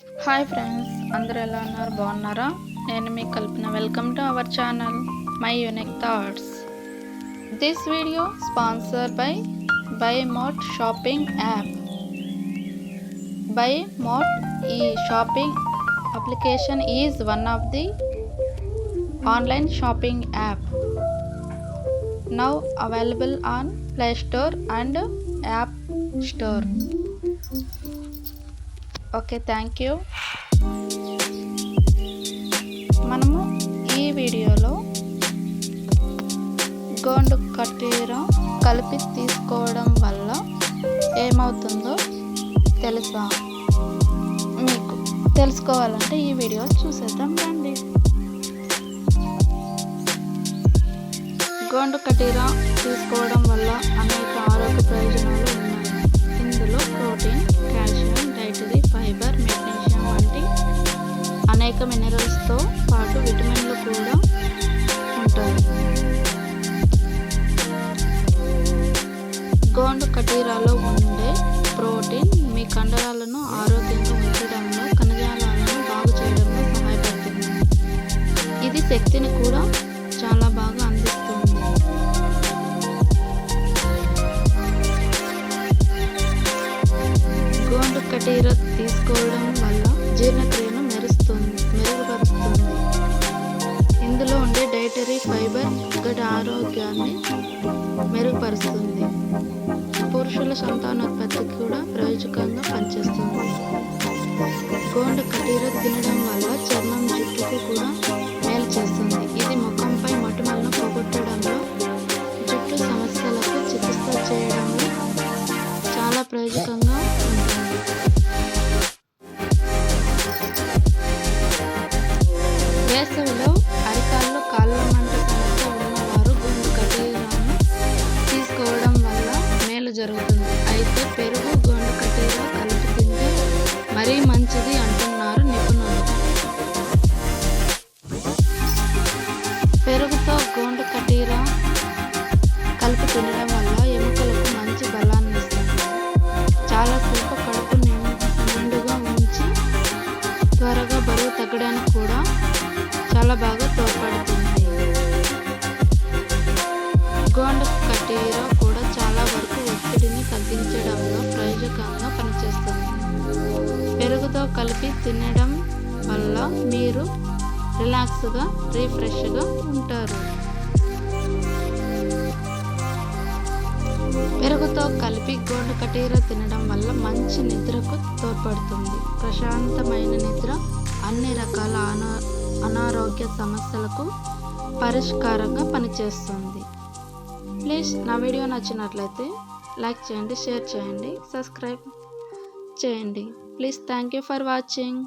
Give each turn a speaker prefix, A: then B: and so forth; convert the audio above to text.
A: Hi friends అందరూ ఎలా ఉన్నారు? బాగున్నారా? నేను మీ Kalpana. Welcome to our channel my unique thoughts this video sponsor by by Mot shopping app by Mot ఈ shopping application is one of the online shopping app now available on play store and app store okay thank you మనము ఈ వీడియోలో గోండు కట్టీర కలిపి తీసుకోవడం వల్ల ఏమవుతుందో తెలుసా? మీకు తెలుసుకోవాలంటే ఈ వీడియో చూసేద్దాం రండి. గోండు కటీరం తీసుకోవడం వల్ల అనేక అనేక మినరల్స్తో పాటు విటమిన్లు కూడా ఉంటాయి. గోండు కటీరాలో ఉండే ప్రోటీన్ మీ కండరాలను ఆరోగ్యంగా ఉంచడంలో కణజాలాలను బాగు చేయడంలో సహాయపడుతుంది. ఇది శక్తిని కూడా చాలా బాగా అందిస్తుంది. గోండు కటీర తీసుకోవడం వల్ల జీర్ణ డైటరీ ఫైబర్ గట ఆరోగ్యాన్ని మెరుగుపరుస్తుంది. పురుషుల సంతానోత్పత్తికి కూడా ప్రయోజకంగా పనిచేస్తుంది. గోండ కటీర తినడం వల్ల చర్మం జుట్టుకు కూడా మేలు చేస్తుంది. ఇది ముఖంపై మొటిమలను పోగొట్టడంలో జుట్టు సమస్యలకు చికిత్స చేయడంలో చాలా ప్రయోజకంగా ఉంటుంది. జరుగుతుంది. అయితే పెరుగు గొండు కట్టేలా కలిపి తింటే మరీ మంచిది అంటున్నారు నిపుణులు. పెరుగుతో గోండు కటీరా కలిపి తినడం వల్ల ఎముకలకు మంచి బలాన్ని ఇస్తుంది. చాలాసేపు కడుపు నిండుగా ఉంచి త్వరగా బరువు తగ్గడానికి కూడా చాలా బాగా తినడం వల్ల మీరు రిలాక్స్గా రీఫ్రెష్గా ఉంటారు. పెరుగుతో కలిపి గోండు కటీర తినడం వల్ల మంచి నిద్రకు తోడ్పడుతుంది. ప్రశాంతమైన నిద్ర అన్ని రకాల అనా అనారోగ్య సమస్యలకు పరిష్కారంగా పనిచేస్తుంది. ప్లీజ్ నా వీడియో నచ్చినట్లయితే లైక్ చేయండి షేర్ చేయండి సబ్స్క్రైబ్ చేయండి. Please thank you for watching.